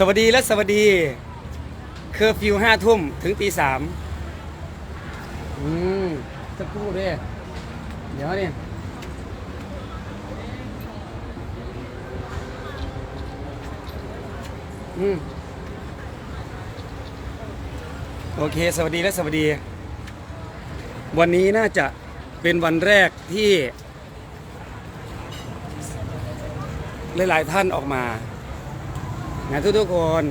สวัสดีและสวัสดี เคอร์ฟิวห้าทุ่มถึงตีสามอืมสักครู่ด้วยเดี๋ยวเนี่ยอืมโอเค สวัสดีและสวัสดี วันนี้น่าจะเป็นวันแรกที่ หลาย ๆ ท่านออกมา นะทุกๆคน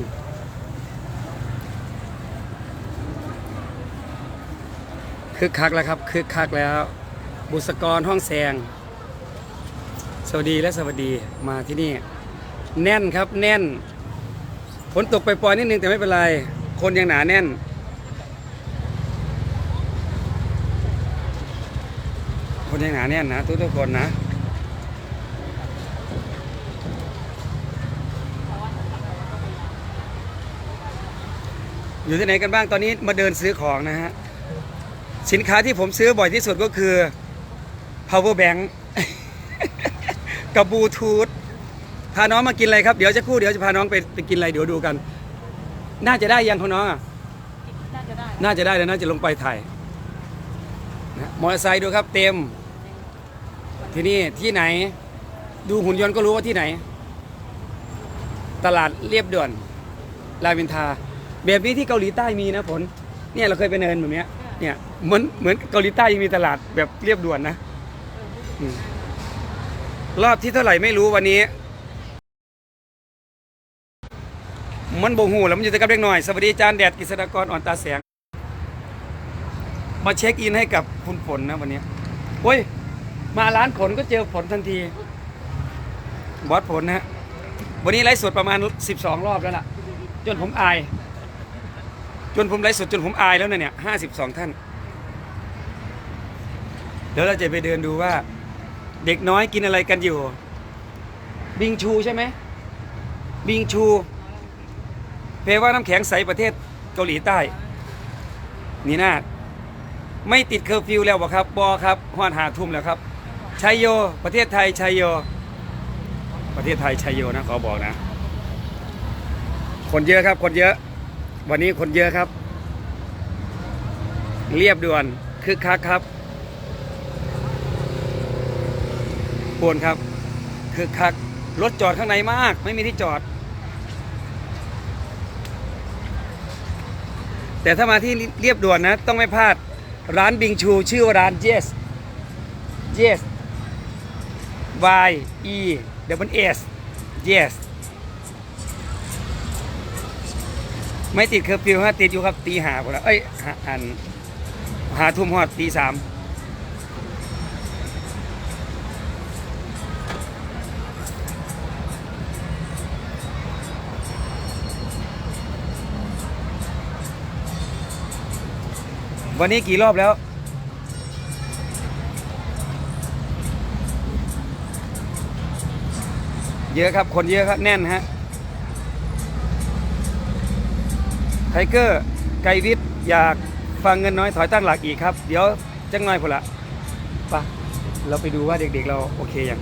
คึกคักแล้วครับคึกคักแล้ว บุษกรห้องแซง สวัสดีและสวัสดีมาที่นี่ แน่นครับแน่นฝนตกไปปล่อยนิดนึงแต่ไม่เป็นไร คนยังหนาแน่น คนยังหนาแน่นนะทุกๆคนนะ อยู่ที่ไหนกันบ้างตอนนี้มาเดินซื้อของนะฮะ สินค้าที่ผมซื้อบ่อยที่สุดก็คือ power bank กับบลูทูธพาน้องมากินอะไรครับ เดี๋ยวจะครู่เดี๋ยวจะพาน้องไปไปกินอะไรเดี๋ยวดูกัน น่าจะได้ยังของน้องอะ น่าจะได้ น่าจะได้แล้วน่าจะลงไปถ่ายนะมอเตอร์ไซค์ดูครับเต็ม ที่นี่ที่ไหน ดูหุ่นยนต์ก็รู้ว่าที่ไหน ตลาดเรียบด่วนรามอินทรา แบบนี้ที่เกาหลีใต้มีนะผลเนี่ยเราเคยไปเนินแบบเนี้ยเนี่ยเหมือนเหมือนเกาหลีใต้ยังมีตลาดแบบเรียบด่วนนะอืมรอบที่เท่าไหร่ไม่รู้วันนี้ มันบ่หูแล้วมันอยู่แต่กับเล็กน้อยสวัสดีอาจารย์แดดกฤษฎากรอ่อนตาแสง มาเช็คอินให้กับคุณฝนนะวันนี้โอ้ย มาร้านขนก็เจอฝนทันที บอสผลนะฮะวันนี้ไลฟ์สดประมาณ 12 รอบแล้วล่ะ จนผมอาย จนผมไลฟ์สดจนผมอายแล้วนะเนี่ย52ท่าน เดี๋ยวเราจะไปเดินดูว่า เด็กน้อยกินอะไรกันอยู่ บิงชูใช่ไหม บิงชูแปลว่าน้ำแข็งใสประเทศเกาหลีใต้ นี่นะไม่ติดเคอร์ฟิวแล้วบ่ครับบอครับฮอนหาทุ่มแล้วครับชัยโย ประเทศไทยชัยโย ประเทศไทยชัยโยนะขอบอกนะ คนเยอะครับคนเยอะ วันนี้คนเยอะครับ เรียบด่วนคึกคักครับปวนครับคึกคักรถจอดข้างในมาก ไม่มีที่จอด แต่ถ้ามาที่เรียบด่วนนะ ต้องไม่พลาดร้านบิงชูชื่อว่าร้าน Yes Yes Y E W S Yes ไม่ติดเคอร์ฟิวฮะติดอยู่ครับตีหาพอแล้วเอ้ยหาอันหาทุ่มหอดตีสามวันนี้กี่รอบแล้ว เยอะครับคนเยอะครับแน่นฮะ ทเกอร์ไกวิทย์อยากฟังเงินน้อยถอยตั้งหลักอีกครับ เดี๋ยวจังหน่อยพอละไปะเราไปดูว่าเด็กๆเราโอเคยัง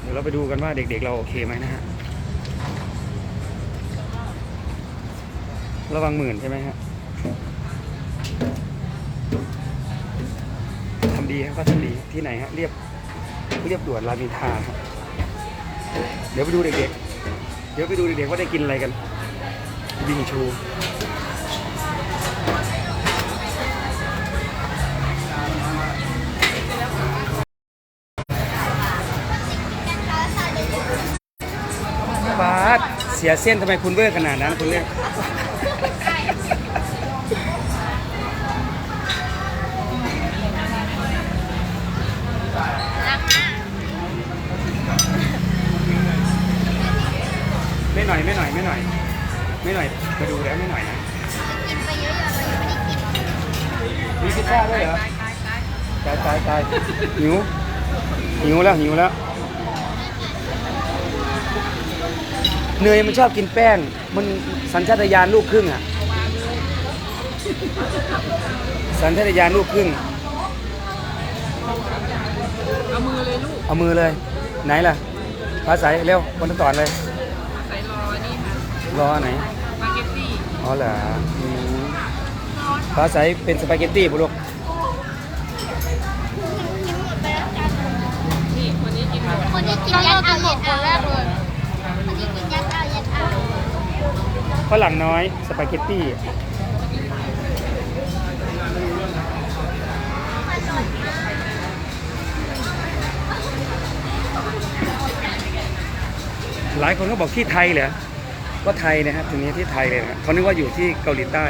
เดี๋ยวเราไปดูกันว่าเด็กๆเราโอเคไหมนะฮะระวังหมื่นใช่ไหมฮะทำดีครับก็ทำดีที่ไหนฮะเรียบเรียบด่วนรามินทาครับ เดี๋ยวไปดูเด็กๆ เดี๋ยวไปดูเด็กๆว่าได้กินอะไรกัน บิงชูบาสเสียเส้นทำไมคุณเวอร์ขนาดนั้นคุณเนี่ย ไม่หน่อยมาดูแล้วไม่หน่อยนะกินไปเยอะๆเรายังไม่ได้กินมีพิซซ่าด้วยเหรอตายตายตายหิวหิวแล้วหิวแล้วเนยมันชอบกินแป้ง มันสัญชาตญาณลูกครึ่งอะ สัญชาตญาณลูกครึ่ง เอามือเลยลูก เอามือเลย ไหนล่ะภาษาเร็วคนสอนเลยใส่รอนี่ค่ะ รอไหนสปาเกตตี้อ๋อเหรออืมภาษาเป็นสปาเกตตี้ปุลูกนี่คนนี้กินหมดคนที่กินยัดเอายัดเอาแรกเลยคนที่กินยัดเอายัดเอาฝรั่งน้อยสปาเกตตี้หลายคนก็บอกที่ไทยเหรอ ก็ไทยนะครับตรงนี้ที่ไทยเลยนะเขานึกว่าอยู่ที่เกาหลีใต้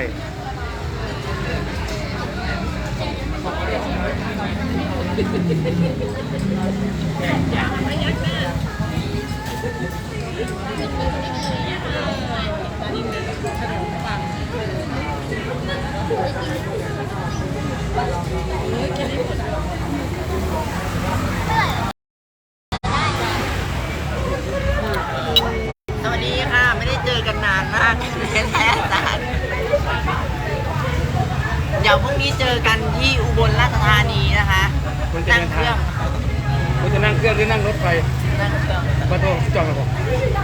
คุณจะนั่งเดินเคทางรื่องคุณจะนั่งเครื่องหรือนั่งรถไฟนั่งเครื่องมาโทรจองกับผม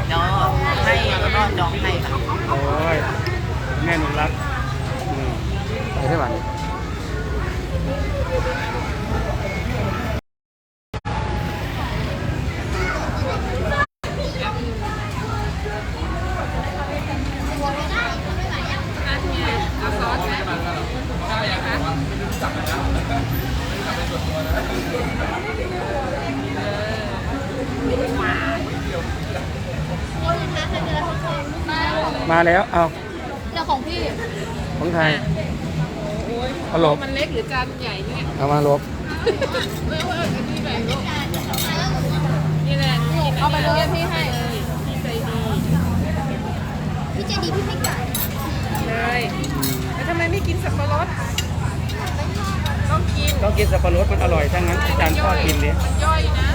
เดี๋ยวให้แล้วก็จองให้ค่ะโอ้ยแม่หนุ่มรักอืมไปได้หวัน เอาซอสไหมมาแล้ว เอาเรื่องของพี่ของไทยโอ้ยเอาหลบมันเล็กหรือจานใหญ่เนี่ยเอามาลบเออเอออันนี้แบบลูกนี่แหละนี่นะเอาไปเลยพี่ให้พี่ใจดีพี่เจดีพี่ไม่จ่ายเลยแล้วทำไมไม่กินสับปะรด ต้องกินสับปะรดมันอร่อยทั้งนั้นอาจารย์ชอบกินดิมันย่อยนะ